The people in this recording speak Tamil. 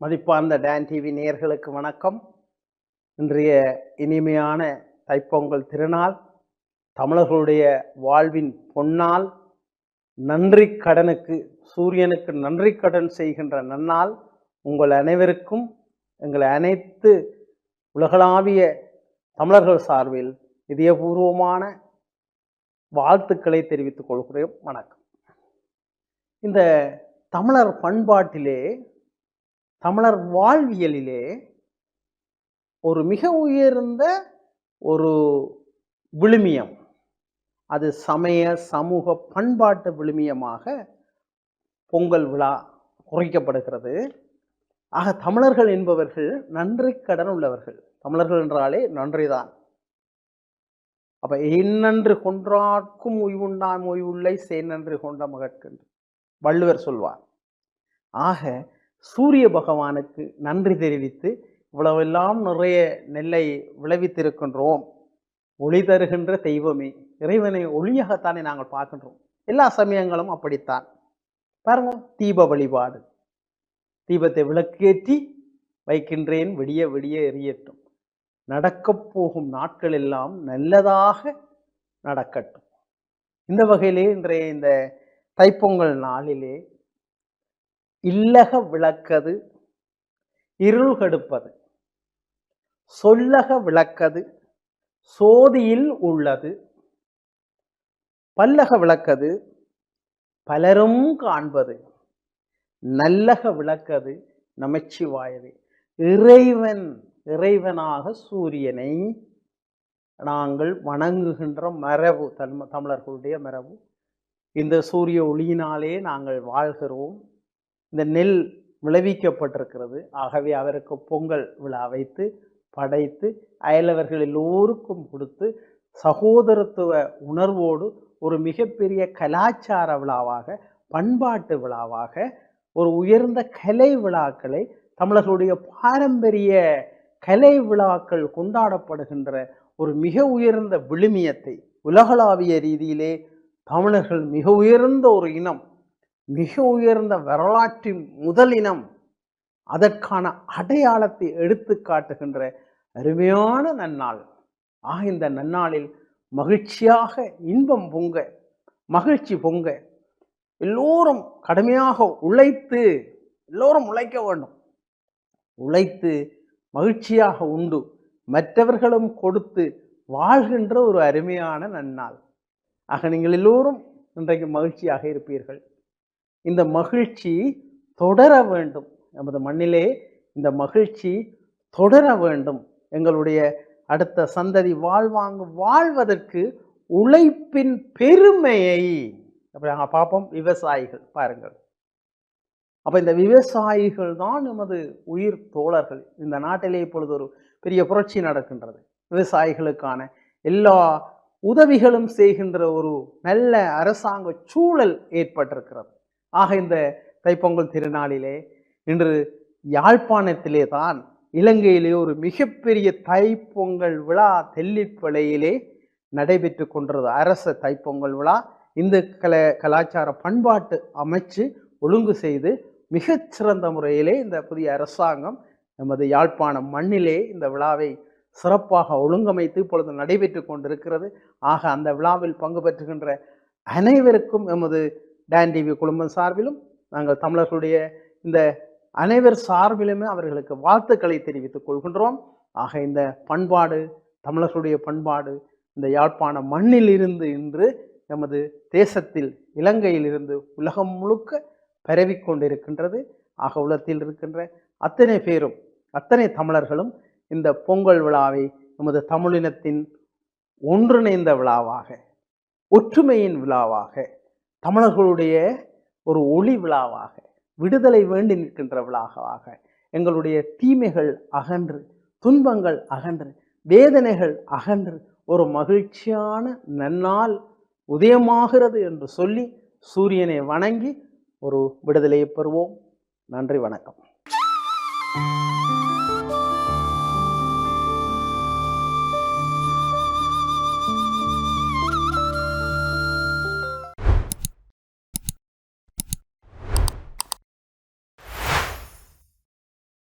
மதிப்பார்ந்த டேன் டிவி நேயர்களுக்கு வணக்கம். இன்றைய இனிமையான தைப்பொங்கல் திருநாள் தமிழர்களுடைய வாழ்வின் பொன்னால் நன்றி கடனுக்கு சூரியனுக்கு நன்றி கடன் செய்கின்ற நன்னால் உங்கள் அனைவருக்கும் எங்கள் அனைத்து உலகளாவிய தமிழர்கள் சார்பில் இதயபூர்வமான வாழ்த்துக்களை தெரிவித்துக் கொள்கிறேன். வணக்கம். இந்த தமிழர் பண்பாட்டிலே தமிழர் வாழ்வியலிலே ஒரு மிக உயர்ந்த ஒரு விழுமியம். அது சமய சமூக பண்பாட்டு விழுமியமாக பொங்கல் விழா குறைக்கப்படுகிறது. ஆக தமிழர்கள் என்பவர்கள் நன்றி கடன் உள்ளவர்கள். தமிழர்கள் என்றாலே நன்றிதான். அப்போ என்னன்று கொன்றார்க்கும் உய்வுண்டாம் ஓய்வுள்ளை சேனன்று கொண்ட மகற்கென்று. வள்ளுவர் சொல்வார். ஆக சூரிய பகவானுக்கு நன்றி தெரிவித்து இவ்வளவெல்லாம் நிறைய நெல்லை விளைவித்திருக்கின்றோம். ஒளி தருகின்ற தெய்வமே இறைவனை ஒளியாகத்தானே நாங்கள் பார்க்கின்றோம். எல்லா சமயங்களும் அப்படித்தான். பாருங்க தீப வழிபாடு. தீபத்தை விளக்கேற்றி வைக்கின்றேன் விடிய விடிய எரியட்டும். நடக்கப் போகும் நாட்கள் எல்லாம் நல்லதாக நடக்கட்டும். இந்த வகையிலே இன்றைய இந்த தைப்பொங்கல் நாளிலே இல்லக விளக்கது இருள் கெடுப்பது சொல்லக விளக்கது சோதியில் உள்ளது பல்லக விளக்கது பலரும் காண்பது நல்லக விளக்கது நமச்சிவாயது இறைவன் இறைவனாக சூரியனை நாங்கள் வணங்குகின்ற மரபு தன்ம தமிழர்களுடைய மரபு. இந்த சூரிய ஒளியினாலே நாங்கள் வாழ்கிறோம். இந்த நெல் விளைவிக்கப்பட்டிருக்கிறது. ஆகவே அவருக்கு பொங்கல் விழா வைத்து படைத்து அயலவர்கள் எல்லோருக்கும் கொடுத்து சகோதரத்துவ உணர்வோடு ஒரு மிகப்பெரிய கலாச்சார விழாவாக பண்பாட்டு விழாவாக ஒரு உயர்ந்த கலை விழாக்களை தமிழர்களுடைய பாரம்பரிய கலை விழாக்கள் கொண்டாடப்படுகின்ற ஒரு மிக உயர்ந்த விழுமியத்தை உலகளாவிய ரீதியிலே தமிழர்கள் மிக உயர்ந்த ஒரு இனம் மிக உயர்ந்த வரலாற்றின் முதல் இனம் அதற்கான அடையாளத்தை எடுத்து காட்டுகின்ற அருமையான நன்னாள். ஆக இந்த நன்னாளில் மகிழ்ச்சியாக இன்பம் பொங்க மகிழ்ச்சி பொங்க. எல்லோரும் கடுமையாக உழைத்து எல்லோரும் உழைக்க வேண்டும். உழைத்து மகிழ்ச்சியாக உண்டு. மற்றவர்களும் கொடுத்து வாழ்கின்ற ஒரு அருமையான நன்னாள். ஆக நீங்கள் எல்லோரும் இன்றைக்கு மகிழ்ச்சியாக இருப்பீர்கள். இந்த மகிழ்ச்சி தொடர வேண்டும். நமது மண்ணிலே இந்த மகிழ்ச்சி தொடர வேண்டும். எங்களுடைய அடுத்த சந்ததி வாழ்வாங்க வாழ்வதற்கு உழைப்பின் பெருமையை அப்படி நாங்கள் பார்ப்போம். விவசாயிகள் பாருங்கள். அப்போ இந்த விவசாயிகள் தான் நமது உயிர் தோழர்கள். இந்த நாட்டிலே இப்பொழுது ஒரு பெரிய புரட்சி நடக்கின்றது. விவசாயிகளுக்கான எல்லா உதவிகளும் செய்கின்ற ஒரு நல்ல அரசாங்க சூழல் ஏற்பட்டிருக்கிறது. ஆக இந்த தைப்பொங்கல் திருநாளிலே இன்று யாழ்ப்பாணத்திலே தான் இலங்கையிலே ஒரு மிகப்பெரிய தைப்பொங்கல் விழா தெல்லிப்பளையிலே நடைபெற்று கொண்டது அரச தைப்பொங்கல் விழா. இந்த கல கலாச்சார பண்பாட்டு அமைச்சு ஒழுங்கு செய்து மிகச்சிறந்த முறையிலே இந்த புதிய அரசாங்கம் நமது யாழ்ப்பாணம் மண்ணிலே இந்த விழாவை சிறப்பாக ஒழுங்கமைத்து இப்பொழுது நடைபெற்று கொண்டிருக்கிறது. ஆக அந்த விழாவில் பங்கு பெற்றுகின்ற அனைவருக்கும் எமது டான் டிவி குடும்பம் சார்பிலும் நாங்கள் தமிழர்களுடைய இந்த அனைவர் சார்பிலுமே அவர்களுக்கு வாழ்த்துக்களை தெரிவித்துக் கொள்கின்றோம். ஆக இந்த பண்பாடு தமிழர்களுடைய பண்பாடு இந்த யாழ்ப்பாண மண்ணில் இருந்து இன்று நமது தேசத்தில் இலங்கையில் இருந்து உலகம் முழுக்க பரவி கொண்டிருக்கின்றது ஆக உலகத்தில் இருக்கின்ற அத்தனை பேரும் அத்தனை தமிழர்களும் இந்த பொங்கல் விழாவை நமது தமிழினத்தின் ஒன்றிணைந்த விழாவாக ஒற்றுமையின் விழாவாக தமிழர்களுடைய ஒரு ஒளி விழாவாக விடுதலை வேண்டி நிற்கின்ற விழாவாக எங்களுடைய தீமைகள் அகன்று துன்பங்கள் அகன்று வேதனைகள் அகன்று ஒரு மகிழ்ச்சியான நன்னால் உதயமாகிறது என்று சொல்லி சூரியனை வணங்கி ஒரு விடுதலையை பெறுவோம். நன்றி வணக்கம்.